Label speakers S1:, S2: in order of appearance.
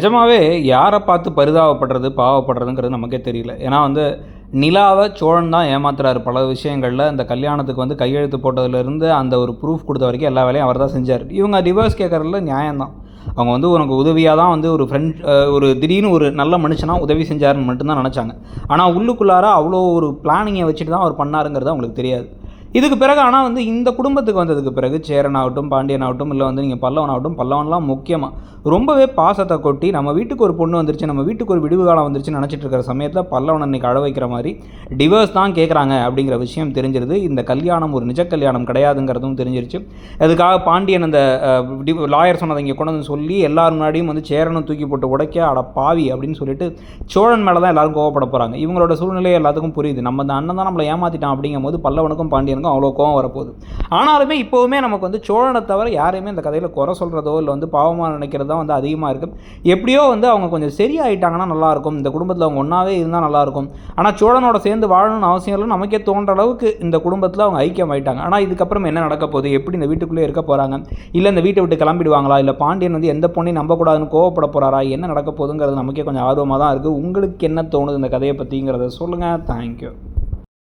S1: நிஜமாகவே யாரை பார்த்து பரிதாபப்படுறது பாவப்படுறதுங்கிறது நமக்கே தெரியல. ஏன்னா வந்து நிலாவை சோழன் தான் ஏமாத்துறாரு. பல விஷயங்களில் இந்த கல்யாணத்துக்கு வந்து கையெழுத்து போட்டதுலேருந்து அந்த ஒரு ப்ரூஃப் கொடுத்த வரைக்கும் எல்லா வேலையும் அவர் தான் செஞ்சார். இவங்க டிவோர்ஸ் கேட்குறதுல நியாயம்தான் அவங்க வந்து உனக்கு உதவியாக தான் வந்து ஒரு ஃப்ரெண்ட் ஒரு திடீர்னு ஒரு நல்ல மனுஷனாக உதவி செஞ்சாருன்னு மட்டும்தான் நினச்சாங்க. ஆனால் உள்ளுக்குள்ளார அவ்வளோ ஒரு பிளானிங்கை வச்சுட்டு தான் அவர் பண்ணாருங்கிறது அவங்களுக்கு தெரியாது. இதுக்கு பிறகு ஆனால் வந்து இந்த குடும்பத்துக்கு வந்ததுக்கு பிறகு சேரன் ஆகட்டும் பாண்டியன் ஆகட்டும் இல்லை வந்து நீங்கள் பல்லவன் ஆகட்டும் பல்லவன்லாம் முக்கியமாக ரொம்பவே பாசத்தை கொட்டி நம்ம வீட்டுக்கு ஒரு பொண்ணு வந்துருச்சு நம்ம வீட்டுக்கு ஒரு விடுவு காலம் வந்துருச்சுன்னு நினச்சிட்டு இருக்கிற சமயத்தில் பல்லவன் அன்னைக்கு அழ வைக்கிற மாதிரி டிவோர்ஸ் தான் கேட்குறாங்க அப்படிங்கிற விஷயம் தெரிஞ்சிருது. இந்த கல்யாணம் ஒரு நிஜ கல்யாணம் கிடையாதுங்கிறதும் தெரிஞ்சிருச்சு. அதுக்காக பாண்டியன் அந்த லாயர் சொன்னதை இங்கே கொண்டு வந்து சொல்லி எல்லார் முன்னாடியும் வந்து சேரனும் தூக்கி போட்டு உடைக்க அட பாவி அப்படின்னு சொல்லிட்டு சோழன் மேலே தான் எல்லாரும் கோவப்பட போகிறாங்க இவங்களோட சூழ்நிலை எல்லாத்துக்கும் புரியுது. நம்ம அந்த அண்ணன் தான் நம்மளை ஏமாற்றிட்டான் அப்படிங்கும் போது பல்லவனுக்கும் பாண்டியனுக்கும் அவ்வளோ கோவம் வரப்போகுது. ஆனாலுமே இப்போவுமே நமக்கு வந்து சோழனை தவிர யாரையுமே இந்த கதையில் குறை சொல்கிறதோ இல்லை வந்து பாவமாக நினைக்கிறது தான் வந்து அதிகமாக இருக்குது எப்படியோ வந்து அவங்க கொஞ்சம் சரியாயிட்டாங்கன்னா நல்லாயிருக்கும் இந்த குடும்பத்தில் அவங்க ஒன்றாவே இருந்தால் நல்லாயிருக்கும் ஆனால் சோழனோட சேர்ந்து வாழணும்னு அவசியம் இல்லை நமக்கே தோன்ற அளவுக்கு இந்த குடும்பத்தில் அவங்க ஐக்கியம் ஆயிட்டாங்க ஆனால் இதுக்கப்புறம் என்ன நடக்க போகுது? எப்படி இந்த வீட்டுக்குள்ளே இருக்க போகிறாங்க இல்லை இந்த வீட்டை விட்டு கிளம்பிடுவாங்களா? இல்லை பாண்டியன் வந்து எந்த பொண்ணையும் நம்பக்கூடாதுன்னு கோவப்பட போகிறாரா என்ன நடக்க போகுதுங்கிறது நமக்கே கொஞ்சம் ஆர்வமாக தான் இருக்குது உங்களுக்கு என்ன தோணுது இந்த கதையை பற்றிங்கிறத சொல்லுங்கள் தேங்க்யூ